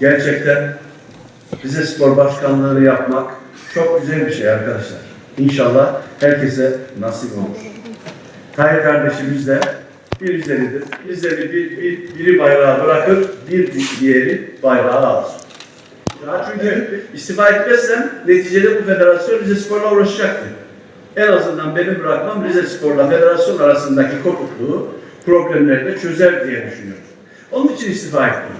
Gerçekten Rize Spor Başkanlığı'nı yapmak çok güzel bir şey arkadaşlar. İnşallah herkese nasip olur. Tayyip kardeşimiz de bir Rizelidir. Rizeli bir, bir, biri bayrağı bırakır, bir diğeri bayrağı alır. Ya çünkü istifa etmezsem neticede bu federasyon Rize Spor'la uğraşacaktı. En azından benim bırakmam Rize Spor'la federasyon arasındaki kopukluğu, problemleri de çözer diye düşünüyorum. Onun için istifa ettim.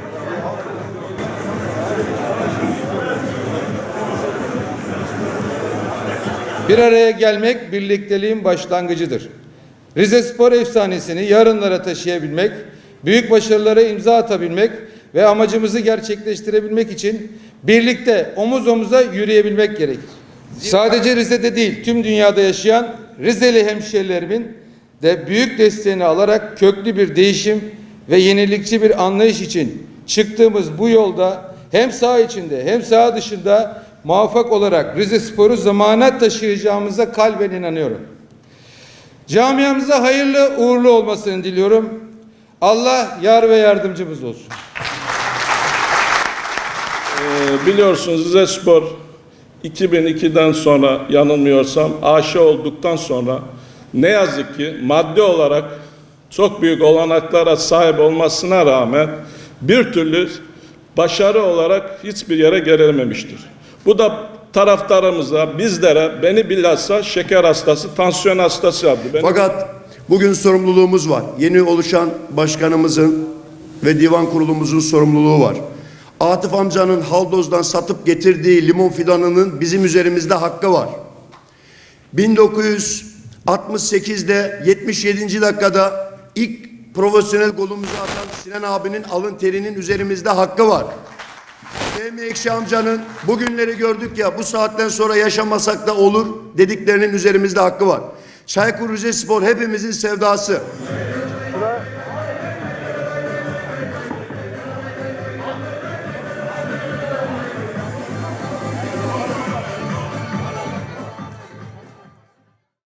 Bir araya gelmek birlikteliğin başlangıcıdır. Rize Spor efsanesini yarınlara taşıyabilmek, büyük başarılara imza atabilmek ve amacımızı gerçekleştirebilmek için birlikte omuz omuza yürüyebilmek gerekir. Sadece Rize'de değil, tüm dünyada yaşayan Rizeli hemşerilerimin de büyük desteğini alarak köklü bir değişim ve yenilikçi bir anlayış için çıktığımız bu yolda hem saha içinde hem saha dışında muvaffak olarak Rize Spor'u zamana taşıyacağımıza kalben inanıyorum. Camiamıza hayırlı uğurlu olmasını diliyorum. Allah yar ve yardımcımız olsun. Ee, biliyorsunuz Rize Spor 2002'den sonra yanılmıyorsam aşı olduktan sonra ne yazık ki maddi olarak çok büyük olanaklara sahip olmasına rağmen bir türlü başarı olarak hiçbir yere gelememiştir. Bu da taraftarımıza, bizlere, beni bilhassa şeker hastası, tansiyon hastası yaptı. Beni Fakat bugün sorumluluğumuz var. Yeni oluşan başkanımızın ve divan kurulumuzun sorumluluğu var. Atıf amcanın Haldoz'dan satıp getirdiği limon fidanının bizim üzerimizde hakkı var. 1968'de 77. dakikada ilk profesyonel golümüzü atan Sinan abinin alın terinin üzerimizde hakkı var. Fehmi Ekşi amcanın bugünleri gördük ya bu saatten sonra yaşamasak da olur dediklerinin üzerimizde hakkı var. Çaykur Rizespor hepimizin sevdası.